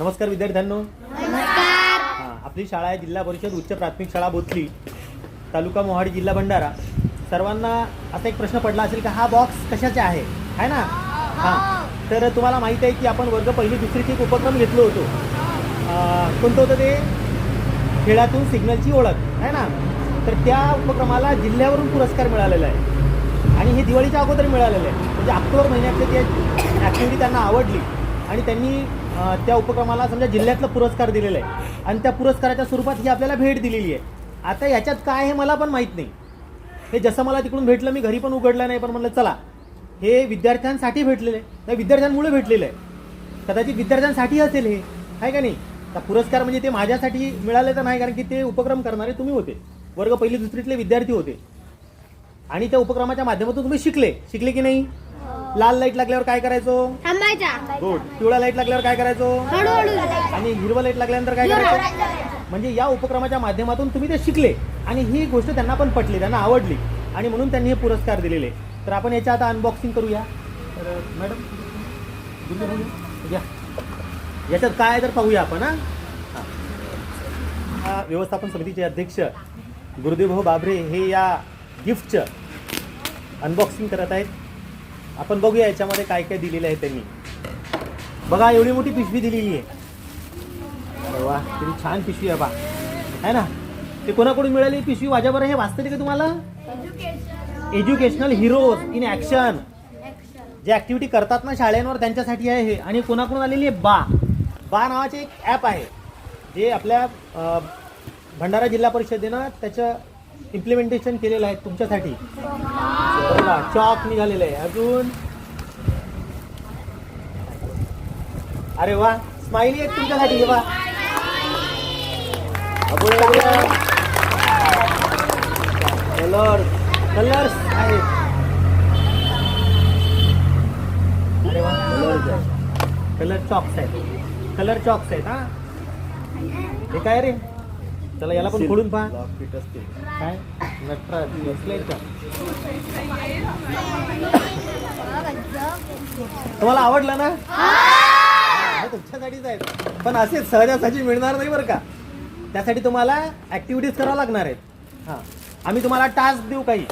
नमस्कार विद्यार्थ्यांनो. नमस्कार. हा, आपली शाळा आहे जिल्हा परिषद उच्च प्राथमिक शाळा बोथली तालुका मोहाडी जिल्हा भंडारा. सर्वांना असा एक प्रश्न पडला असेल की हा बॉक्स कशाचे आहे? आहे ना? हां. तर तुम्हाला माहिती आहे की आपण वर्ग पहिली दुसरीचे एक उपक्रम घेतलो होतो. कोणतं होतं ते? खेळातून सिग्नलची ओळख आहे ना? तर त्या उपक्रमाला जिल्ह्यावरून पुरस्कार मिळालेला आहे. आणि हे दिवाळीच्या अगोदर मिळालेलं आहे. म्हणजे ऑक्टोबर महिन्यातली ती ॲक्टिव्हिटी त्यांना आवडली. आणि त्यांनी त्या उपक्रमाला समजा जिल्ह्यातला पुरस्कार दिलेला आहे. आणि त्या पुरस्काराच्या स्वरूपात ही आपल्याला भेट दिलेली आहे. आता याच्यात काय आहे मला पण माहीत नाही. हे जसं मला तिकडून भेटलं मी घरी पण उघडलं नाही पण म्हटलं चला. हे विद्यार्थ्यांसाठी भेटलेलं आहे. त्या विद्यार्थ्यांमुळे भेटलेलं आहे. कदाचित विद्यार्थ्यांसाठी असेल हे. आहे का नाही? तर पुरस्कार म्हणजे ते माझ्यासाठी मिळाले तर नाही कारण की ते उपक्रम करणारे तुम्ही होते. वर्ग पहिली दुसरीतले विद्यार्थी होते. आणि त्या उपक्रमाच्या माध्यमातून तुम्ही शिकले. शिकले की नाही? लाल लाइट लागल्यावर काय करायचो? थांबायचा. गुड पिवळा लाइट लागल्यावर काय करायचो? हळूहळू आणि हिरवा लाइट लागल्यानंतर काय करायचं? म्हणजे या उपक्रमाच्या माध्यमातून तुम्ही ते शिकले. आणि ही गोष्ट त्यांना पण पटली त्यांना आवडली. आणि म्हणून त्यांनी हे पुरस्कार दिलेले. तर आपण याच्या आता अनबॉक्सिंग करूया. तर मॅडम दिली बोलू? या. याच्यात काय आहे तर पाहूया आपण हा. हा. हा व्यवस्थापन समितीचे अध्यक्ष गुरुदेव भाऊ बाबरे हे या गिफ्टचं अनबॉक्सिंग करत आहेत. आपण बघूया याच्यामध्ये काय काय दिलेलं आहे त्यांनी. बघा एवढी मोठी पिशवी दिलेली आहे. वा किती छान पिशवी आहे बा. आहे ना? ते कोणाकडून मिळाली ही पिशवी? माझ्याबरोबर हे वाचते का तुम्हाला? एज्युकेशनल हिरोज इन ऍक्शन जे ऍक्टिव्हिटी करतात ना शाळेंवर त्यांच्यासाठी आहे हे. आणि कोणाकडून आलेली आहे? बा. बा नावाचे एक ॲप आहे. जे आपल्या भंडारा जिल्हा परिषदेनं त्याचं इम्प्लिमेंटेशन केलेलं आहे तुमच्यासाठी. चॉक निघालेलं आहे. अजून? अरे वा स्माइली आहेत तुमच्यासाठी वा. कलर कलर्स आहेत. अरे वा कलर चॉक्स आहेत. कलर चॉक्स आहेत हा. हे काय रे? चला याला पण खोडून पहा. काय? नटराज का? तुम्हाला आवडलं ना? हे तुमच्यासाठीच आहेत पण असे सहजासहजी मिळणार नाही बरं का. त्यासाठी तुम्हाला ऍक्टिव्हिटीज करावं लागणार आहेत. हां. आम्ही तुम्हाला टास्क देऊ काही.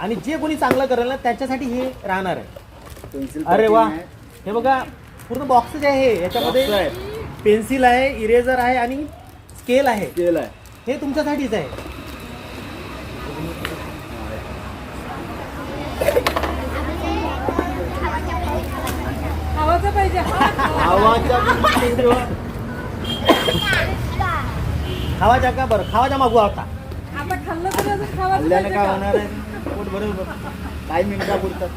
आणि जे कोणी चांगलं करेल ना त्याच्यासाठी हे राहणार आहे. अरे वा. हे बघा पूर्ण बॉक्सच आहे हे. याच्यामध्ये पेन्सिल आहे. इरेझर आहे आणि स्केल आहे. केलाय हे तुमच्यासाठीच आहे. खावाच्या का बरं. खावाच्या मागू आता. आता खाल्लं तरी अजून खावाचं हल्ल्यानं पाहिजे काय? होणार आहे? पोट बरोबर काही मिनिटा बोलतात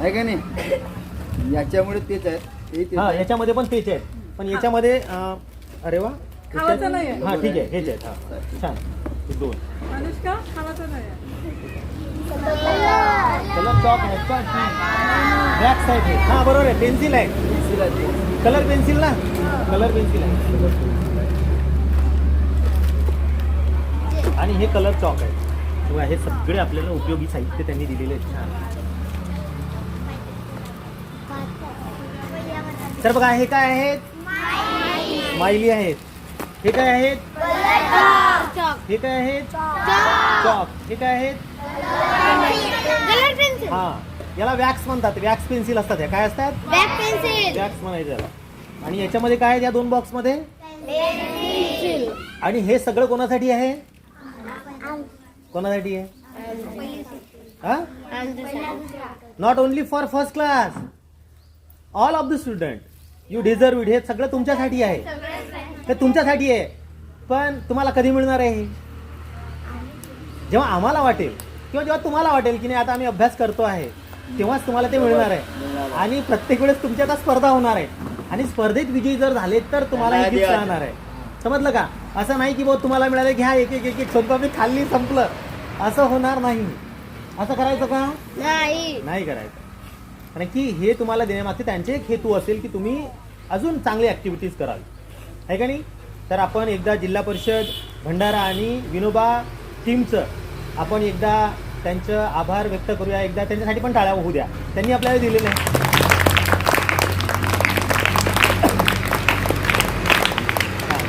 आहे का नाही? याच्यामुळे तेच आहे. हे तेच हा आहे. याच्यामध्ये पण तेच आहेत पण याच्यामध्ये अं, अरे वा. खावाचं नाहीये. हा ठीक आहे हेच आहेत हा. छान. हे दोन. अनुष्का खावाचं नाही कलर चॉक आहेत का ब्लॅक साईड आहे. हा बरोबर आहे पेन्सिल आहे. पेन्सिल आहे ते. कलर पेन्सिल ना? कलर पेन्सिल आहे. आणि हे कलर चॉक आहे. तेव्हा हे सगळे आपल्याला उपयोगी साहित्य त्यांनी दिलेले आहेत. छान. तर बघा हे काय आहेत? मायली आहेत. हे काय आहेत? हे काय आहेत? चॉक हे काय आहेत? हा. याला वॅक्स म्हणतात. वॅक्स पेन्सिल असतात काय असतात? वॅक्स म्हणायचं याला आणि याच्यामध्ये काय आहे या दोन बॉक्समध्ये आणि हे सगळं कोणासाठी आहे? कोणासाठी आहे? हा? Not only for first class all of the student you deserve it हे सगळं तुमच्यासाठी आहे. ते तुमच्यासाठी आहे. पण तुम्हाला कधी मिळणार आहे हे? जेव्हा आम्हाला वाटेल किंवा जेव्हा तुम्हाला वाटेल की नाही आता आम्ही अभ्यास करतो आहे तेव्हाच तुम्हाला ते मिळणार आहे. आणि प्रत्येक वेळेस तुमची आता स्पर्धा होणार आहे. आणि स्पर्धेत विजयी जर झाले तर तुम्हाला हे गिफ्ट राहणार आहे. समजलं का? असं नाही की भाऊ तुम्हाला मिळाले घ्या एक एक एक एक सोनपापडी खाल्ली संपलं. असं होणार नाही. असं करायचं का? नाही. नाही करायचं. कारण की हे तुम्हाला देण्यामागचे त्यांचे एक हेतू असेल की तुम्ही अजून चांगली ऍक्टिव्हिटीज कराल. आहे का नाही? तर आपण एकदा जिल्हा परिषद भंडारा आणि विनोबा टीमचं आपण एकदा त्यांचं आभार व्यक्त करूया. एकदा त्यांच्यासाठी पण टाळ्या होऊ द्या. त्यांनी आपल्याला दिलेलं आहे.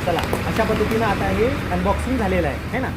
चला. अशा पद्धतीनं आता हे अनबॉक्सिंग झालेलं आहे. है ना?